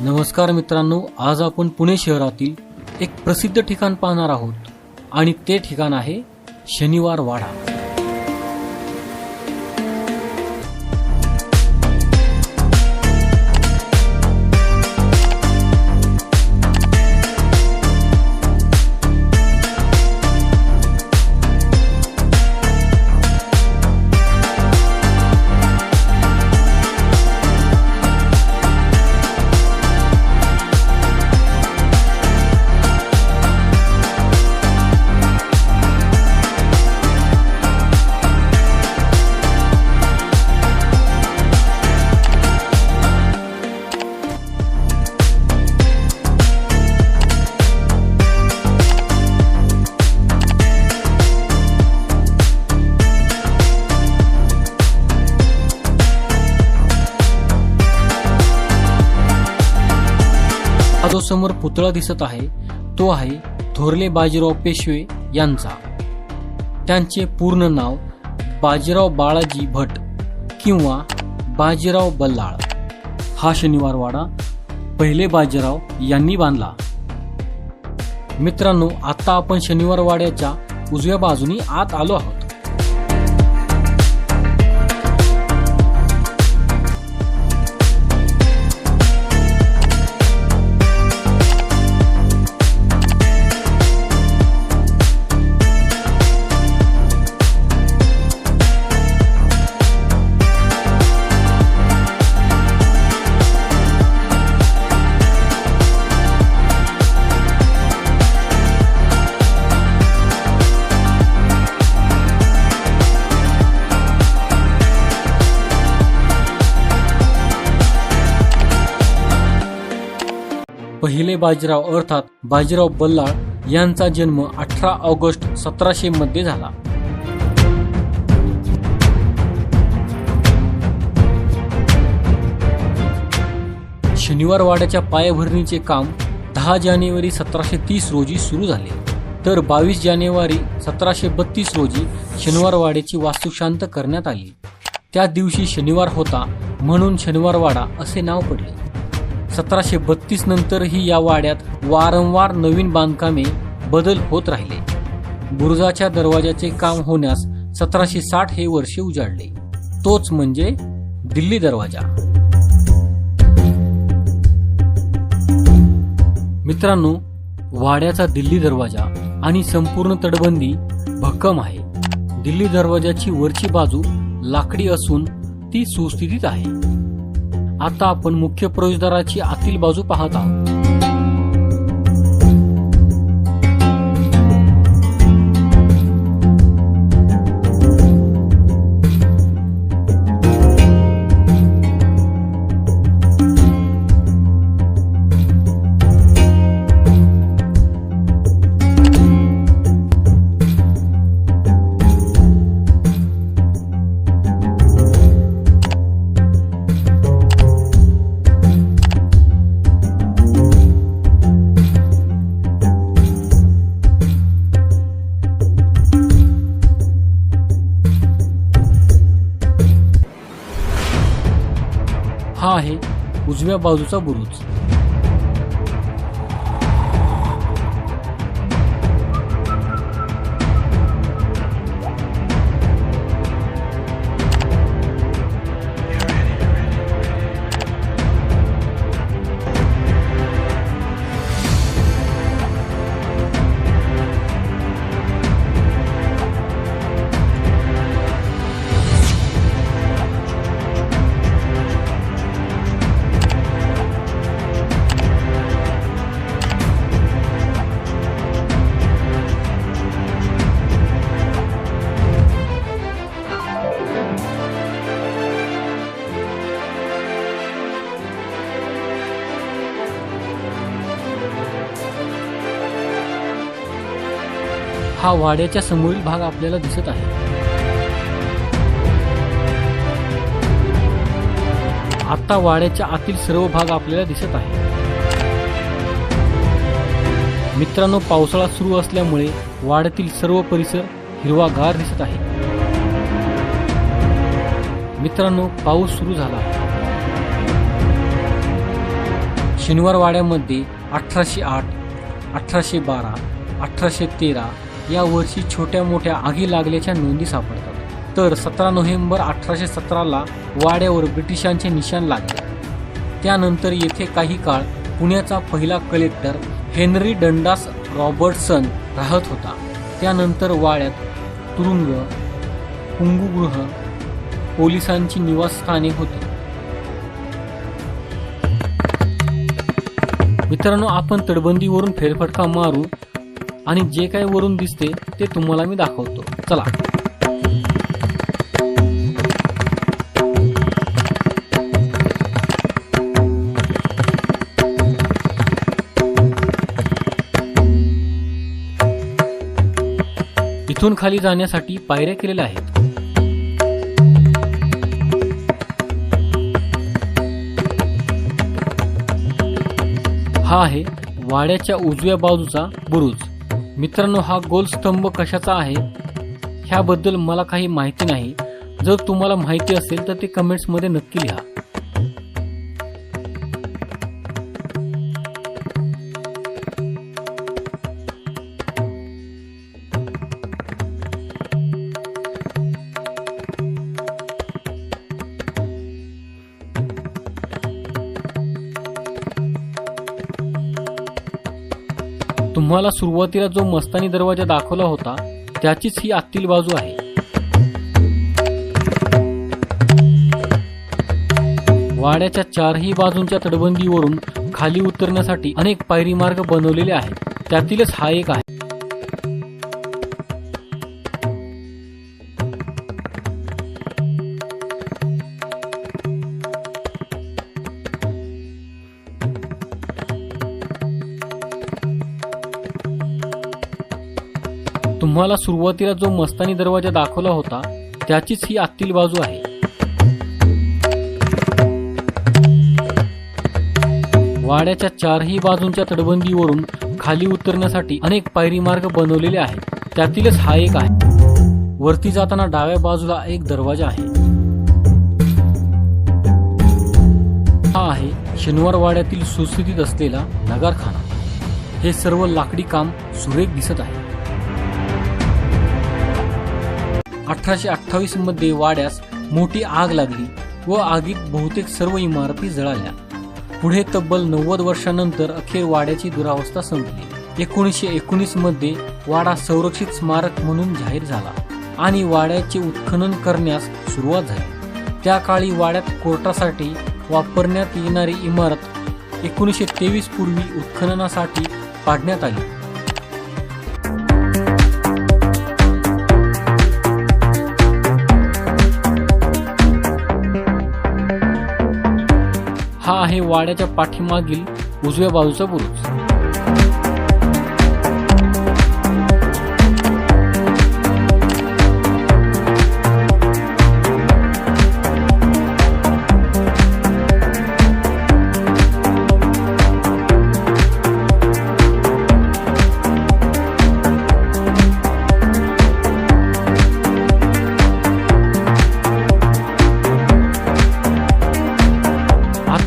नमस्कार मित्रांनो आज आपण पुणे शहरातील एक प्रसिद्ध ठिकाण पाहणार आहोत. आणि ते ठिकाण आहे शनिवार वाडा. समोर पुतळा दिसत आहे. तो आहे थोरले बाजीराव पेशवे यांचा. त्यांचे पूर्ण नाव बाजीराव बाळाजी भट किंवा बाजीराव बल्लाळ. हा शनिवारवाडा पहिले बाजीराव यांनी बांधला. मित्रांनो आता आपण शनिवारवाड्याच्या उजव्या बाजूनी आत आलो आहोत. पहिले बाजीराव अर्थात बाजीराव बल्लाळ यांचा जन्म अठरा ऑगस्ट सतराशे मध्ये झाला. शनिवार वाड्याच्या पायाभरणीचे काम दहा जानेवारी सतराशे तीस रोजी सुरू झाले. तर बावीस जानेवारी सतराशे बत्तीस रोजी शनिवार वाड्याची वास्तुशांत करण्यात आली. त्या दिवशी शनिवार होता म्हणून शनिवार वाडा असे नाव पडले. सतराशे बत्तीस नंतरही या वाड्यात वारंवार नवीन बांधकामे बदल होत राहिले. बुरुजाच्या दरवाजाचे काम होण्यास सतराशे साठ हे वर्ष उजाडले. तोच म्हणजे दिल्ली दरवाजा. मित्रांनो वाड्याचा दिल्ली दरवाजा आणि संपूर्ण तटबंदी भक्कम आहे. दिल्ली दरवाजाची वरची बाजू लाकडी असून ती सुस्थितीत आहे. आता आपण मुख्य प्रवेशद्वाराची आतील बाजू पाहत आहोत. उजव्या बाजूचा बुरुज. हा वाड्याच्या समोरील भाग आपल्याला दिसत आहे. आता वाड्याच्या आतील सर्व भाग आपल्याला दिसत आहे. मित्रांनो पावसाळा सुरू असल्यामुळे वाड्यातील सर्व परिसर हिरवागार दिसत आहे. मित्रांनो पाऊस सुरू झाला शनिवार वाड्यामध्ये अठराशे आठ अठराशे बारा अठराशे तेरा या वर्षी छोट्या मोठ्या आगी लागल्याच्या नोंदी सापडतात. तर सतरा नोव्हेंबर अठराशे सतराला वाड्यावर ब्रिटिशांचे निशाण लागले. त्यानंतर येथे काही काळ पुण्याचा पहिला कलेक्टर हेनरी डंडास रॉबर्टसन राहत होता. त्यानंतर वाड्यात तुरुंग कुंगुगृह पोलिसांची निवासस्थाने होती. मित्रांनो आपण तटबंदीवरून फेरफटका मारू आणि जे काही वरून दिसते ते तुम्हाला मी दाखवतो. चला. इथून खाली जाण्यासाठी पायऱ्या केलेल्या आहेत. हा आहे वाड्याच्या उजव्या बाजूचा बुरुज. मित्रांनो हा गोल स्तंभ कशाचा आहे? ह्याबद्दल मला काही माहिती नाही. जर तुम्हाला माहिती असेल तर ते कमेंट्समध्ये नक्की लिहा. तुम्हाला सुरुवातीला जो मस्तानी दरवाजा दाखवला होता त्याचीच ही आतील बाजू आहे. वाड्याच्या चारही बाजूंच्या तटबंदीवरून खाली उतरण्यासाठी अनेक पायरी मार्ग बनवलेले आहेत. त्यातीलच हा एक आहे. तुम्हाला सुरुवातीला जो मस्तानी दरवाजा दाखवला होता त्याचीच ही आतील बाजू आहे. वाड्याच्या चारही बाजूंच्या तटबंदीवरून खाली उतरण्यासाठी अनेक पायरी मार्ग बनवलेले आहेत. त्यातीलच हा एक आहे. वरती जाताना डाव्या बाजूला एक दरवाजा आहे. हा आहे शनिवार वाड्यातील सुस्थितीत असलेला नगारखाना. हे सर्व लाकडी काम सुरेख दिसत आहे. अठराशे अठ्ठावीसमध्ये वाड्यास मोठी आग लागली व आगीत बहुतेक सर्व इमारती जळाल्या. पुढे तब्बल नव्वद वर्षानंतर अखेर वाड्याची दुरावस्था संपली. एकोणीसशे एकोणीसमध्ये वाडा संरक्षित स्मारक म्हणून जाहीर झाला आणि वाड्याचे उत्खनन करण्यास सुरुवात झाली. त्या काळी वाड्यात कोर्टासाठी वापरण्यात येणारी इमारत एकोणीसशे तेवीस पूर्वी उत्खननासाठी पाडण्यात आली. आहे वाड्याच्या पाठीमागील उजव्या बाजूचा बुरुज.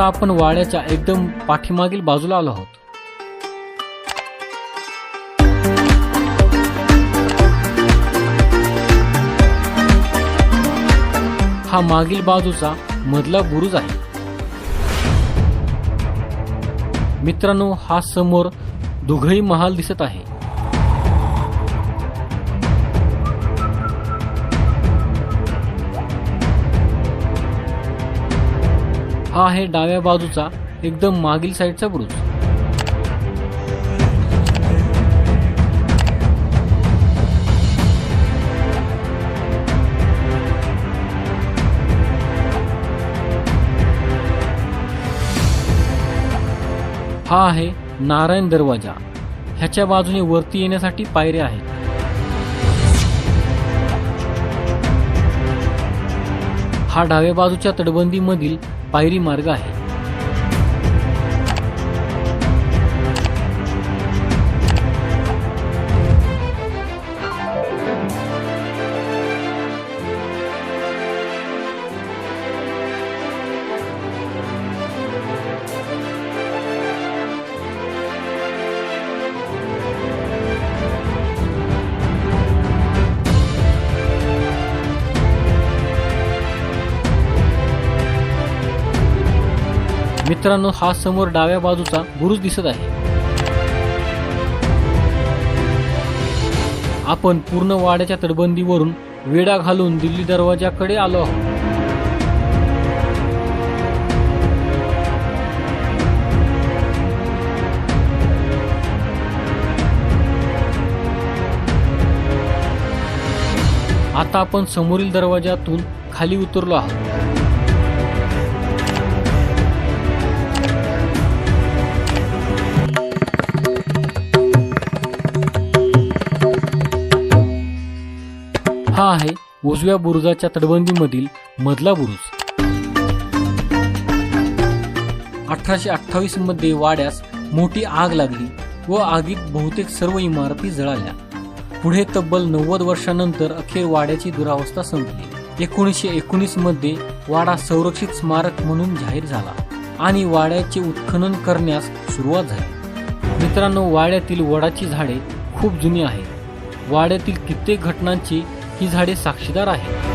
आता आपण वाड्याच्या एकदम पाठीमागील बाजूला आलो आहोत. हा मागील बाजूचा मधला बुरुज आहे. मित्रांनो हा समोर दुघई महाल दिसत आहे. हा आहे डाव्या बाजूचा एकदम मागील साईडचा बुरुज. हा आहे नारायण दरवाजा. ह्याच्या बाजूने वरती येण्यासाठी पायऱ्या आहेत. हा डाव्या बाजूच्या तटबंदीमधील पायरी मार्ग आहे. मित्रांनो हा समोर डाव्या बाजूचा बुरुज दिसत आहे. आपण पूर्ण वाड्याच्या तटबंदीवरून वेढा घालून दिल्ली दरवाजाकडे आलो आहोत. आता आपण समोरील दरवाजातून खाली उतरलो आहोत. हा आहे उजव्या बुरुजाच्या तटबंदीमधील मधला बुरुज. अठराशे अठ्ठावीसमध्ये वाड्यास मोठी आग लागली व आगीत बहुतेक सर्व इमारती जळाल्या. पुढे तब्बल नव्वद वर्षानंतर अखेर वाड्याची दुरावस्था संपली. एकोणीसशे एकोणीसमध्ये वाडा संरक्षित स्मारक म्हणून जाहीर झाला आणि वाड्याचे उत्खनन करण्यास सुरुवात झाली. मित्रांनो वाड्यातील वडाची झाडे खूप जुनी आहेत. वाड्यातील कित्येक घटनांची ही झाडे साक्षीदार आहेत.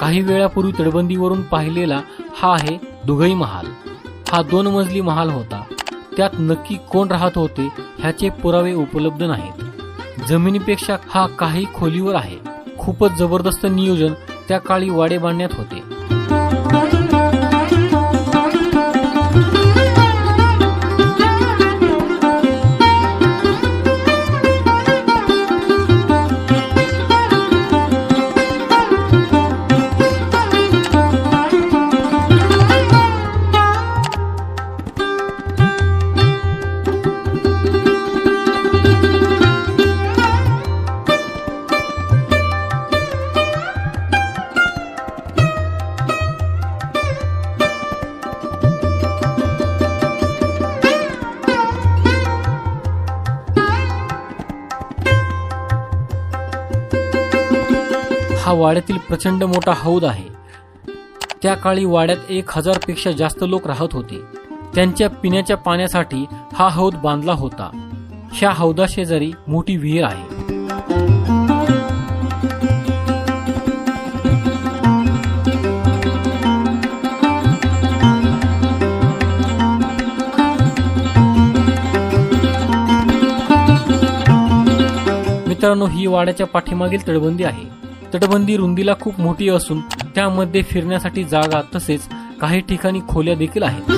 काही वेळापूर्वी तटबंदीवरून पाहिलेला हा आहे दुघई महाल. हा दोन मजली महाल होता. त्यात नक्की कोण राहत होते ह्याचे पुरावे उपलब्ध नाहीत. जमिनीपेक्षा हा काही खोलीवर आहे. खूपच जबरदस्त नियोजन त्या काळी वाडे बांधण्यात होते. वाड्यातील प्रचंड मोठा हौद आहे. त्या काळी वाड्यात एक हजारपेक्षा जास्त लोक राहत होते. त्यांच्या पिण्याच्या पाण्यासाठी हा हौद बांधला होता. ह्या हौदाशेजारी मोठी विहीर आहे. मित्रांनो ही वाड्याच्या पाठीमागील तळबंदी आहे. तटबंदी रुंदीला खूप मोठी असून त्यामध्ये फिरण्यासाठी जागा तसेच काही ठिकाणी खोल्या देखील आहेत.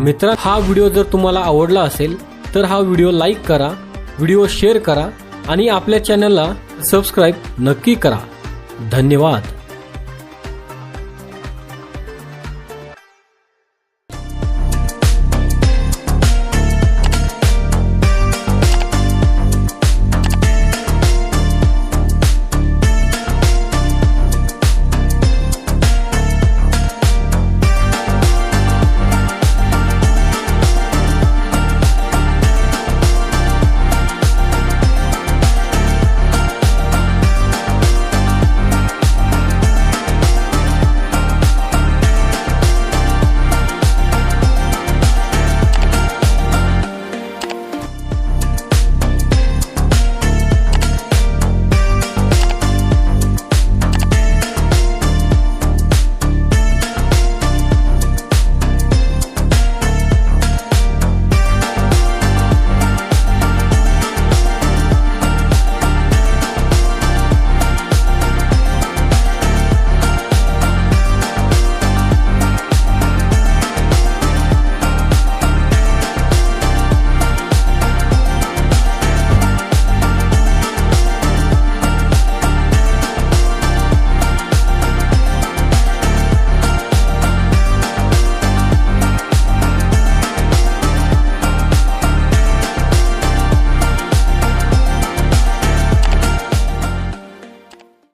मित्रा हा व्हिडिओ जर तुम्हाला आवडला असेल तर हा व्हिडिओ लाईक करा व्हिडिओ शेअर करा आणि आपल्या चॅनलला सबस्क्राईब नक्की करा. धन्यवाद.